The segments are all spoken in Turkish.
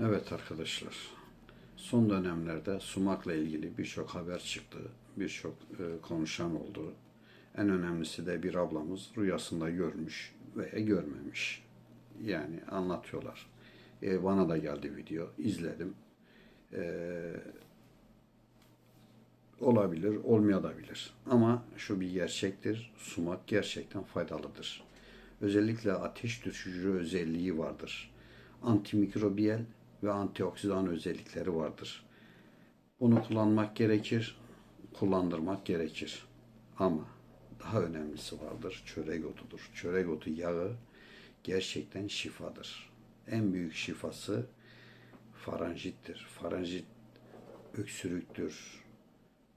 Evet arkadaşlar, son dönemlerde sumakla ilgili birçok haber çıktı, birçok e, konuşan oldu. En önemlisi de bir ablamız rüyasında görmüş veya görmemiş. Yani anlatıyorlar. E, bana da geldi video, izledim. E, olabilir, olmayabilir. Ama şu bir gerçektir, sumak gerçekten faydalıdır. Özellikle ateş düşürücü özelliği vardır. Antimikrobiyel ve antioksidan özellikleri vardır. Bunu kullanmak gerekir, kullandırmak gerekir. Ama daha önemlisi vardır, çörek otudur. Çörek otu yağı gerçekten şifadır. En büyük şifası faranjittir. Faranjit öksürüktür,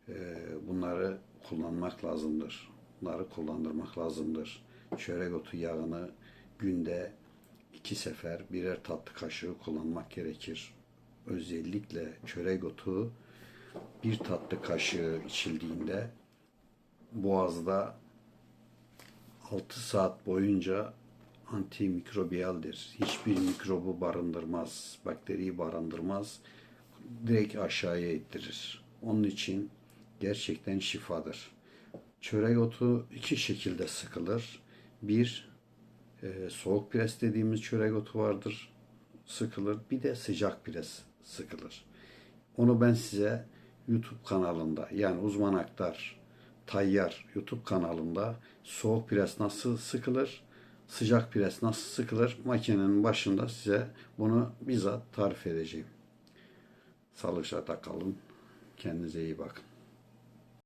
ee, bunları kullanmak lazımdır. Bunları kullandırmak lazımdır. Çörek otu yağını günde iki sefer birer tatlı kaşığı kullanmak gerekir. Özellikle çörek otu bir tatlı kaşığı içildiğinde boğazda 6 saat boyunca antimikrobiyaldir. Hiçbir mikrobu barındırmaz, bakteriyi barındırmaz. Direkt aşağıya ittirir. Onun için gerçekten şifadır. Çörek otu iki şekilde sıkılır. Bir, e, soğuk pres dediğimiz çörek otu vardır. Sıkılır. Bir de sıcak pres sıkılır. Onu ben size YouTube kanalında yani uzman aktar Tayyar YouTube kanalında soğuk pres nasıl sıkılır, sıcak pres nasıl sıkılır makinenin başında size bunu bizzat tarif edeceğim. Sağlıkla kalın. Kendinize iyi bakın.